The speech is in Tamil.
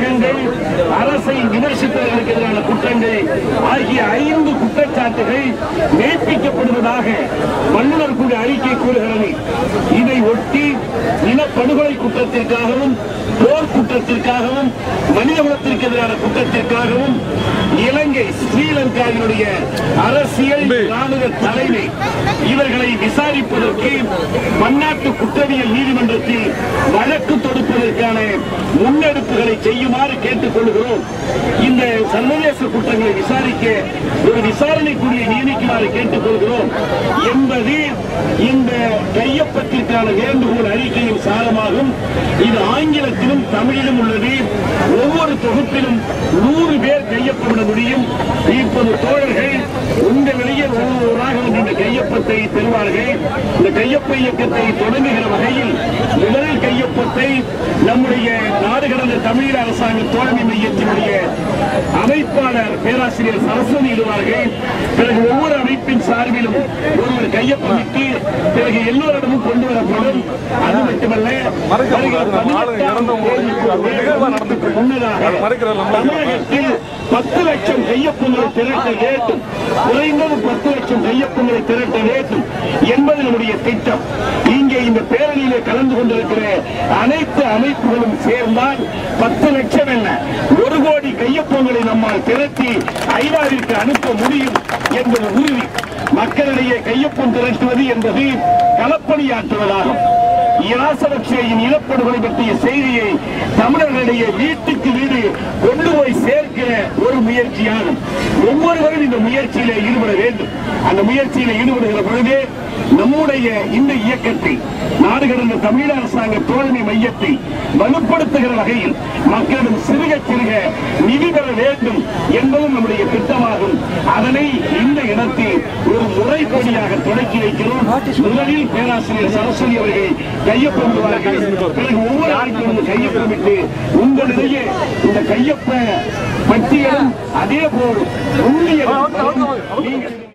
கழகங்கள் அரசை விமர்சிப்பதற்கு எதிரான குற்றங்கள் ஆகிய ஐந்து குற்றச்சாட்டுகள் மெய்ப்பிக்கப்படுவதாக வல்லுநர் குழு அறிக்கை கூறுகிறது இதை ஒட்டி இனப்படுகொலை குற்றத்திற்காகவும் போர் குற்றத்திற்காகவும் மனிதகுலத்திற்கு எதிரான குற்றத்திற்காகவும் இலங்கை ஸ்ரீலங்காவினுடைய அரசியல் ராணுவ தலைமை இவர்களை விசாரிப்பதற்கு பன்னாட்டு குற்றவியல் நீதிமன்றத்தில் வழக்கு தொடுப்பதற்கான அமைப்புகளை செய்யுமாறு கேட்டுக் கொள்கிறோம் இந்த சர்வதேச குற்றங்களை விசாரிக்க ஒரு விசாரணை குழுவை நியமிக்குமாறு கேட்டுக் கொள்கிறோம் என்பது இந்த கையொப்பத்திற்கான வேண்டுகோள் அறிக்கையின் சாரமாகும். இது ஆங்கிலத்திலும் தமிழிலும் உள்ளது. ஒவ்வொரு தொகுப்பிலும் நூறு பேர் கையொப்பமிட முடியும். இப்போது தோழர்கள் உங்களிடையே ஒவ்வொருவராக கையொப்பத்தை பெறுவார்கள் இந்த கையொப்ப இயக்கத்தை தொடங்குகிற வகையில் முதல் கையொப்பத்தை நம்முடைய நாடு கடந்த தமிழக அரசாங்க தோழமை மையத்தினுடைய அமைப்பாளர் பேராசிரியர் சரஸ்வதி இடுவார்கள். பிறகு ஒவ்வொரு அமைப்பின் சார்பிலும் ஒருவர் கையொப்பமிட்டு பிறகு எல்லோரிடமும் கொண்டு வரப்படும். அது மட்டுமல்ல முன்னதாக தமிழகத்தில் பத்து லட்சம் கையொப்பங்களை திரட்ட வேண்டும். குறைந்த கையொப்பங்களை திரட்ட வேண்டும் என்பது நம்முடைய திட்டம். இங்கே இந்த பேரணியிலே கலந்து கொண்டிருக்கிற அனைத்து அமைப்புகளும் சேர்ந்தால் பத்து லட்சம் என்ன? ஒரு கோடி கையொப்பங்களை நம்மால் திரட்டி ஐநாவிற்கு அனுப்ப முடியும் என்பது உறுதி. மக்களிடையே கையொப்பம் திரட்டுவது என்பது களப்பணியாற்றுவதாகும் ராசபக்சேயின் இனப்படுகொலை பற்றிய செய்தியை தமிழர்களிடையே வீட்டுக்கு வீடு கொண்டு போய் சேர்க்கிற ஒரு முயற்சியாகும் ஒவ்வொருவரும் இந்த முயற்சியில ஈடுபட வேண்டும். அந்த முயற்சியில ஈடுபடுகிற பொழுது நம்முடைய இந்த இயக்கத்தை நாடு கடந்த தமிழ் அரசாங்க தோழமை மையத்தை வலுப்படுத்துகிற வகையில் மக்களிடம் சிறுக சிறுக நிதி பெற வேண்டும் என்பதும் நம்முடைய முறைப்படியாக தொடக்கி வைக்கிறோம். முதலில் பேராசிரியர் சரஸ்வதி அவர்கள் கையொப்பமிடுவார்கள் பிறகு ஒவ்வொரு ஆட்களும் கையொப்பமிட்டு உங்களிடையே இந்த கையொப்ப பட்டியலும் அதே போல் உண்மையை நீங்கள்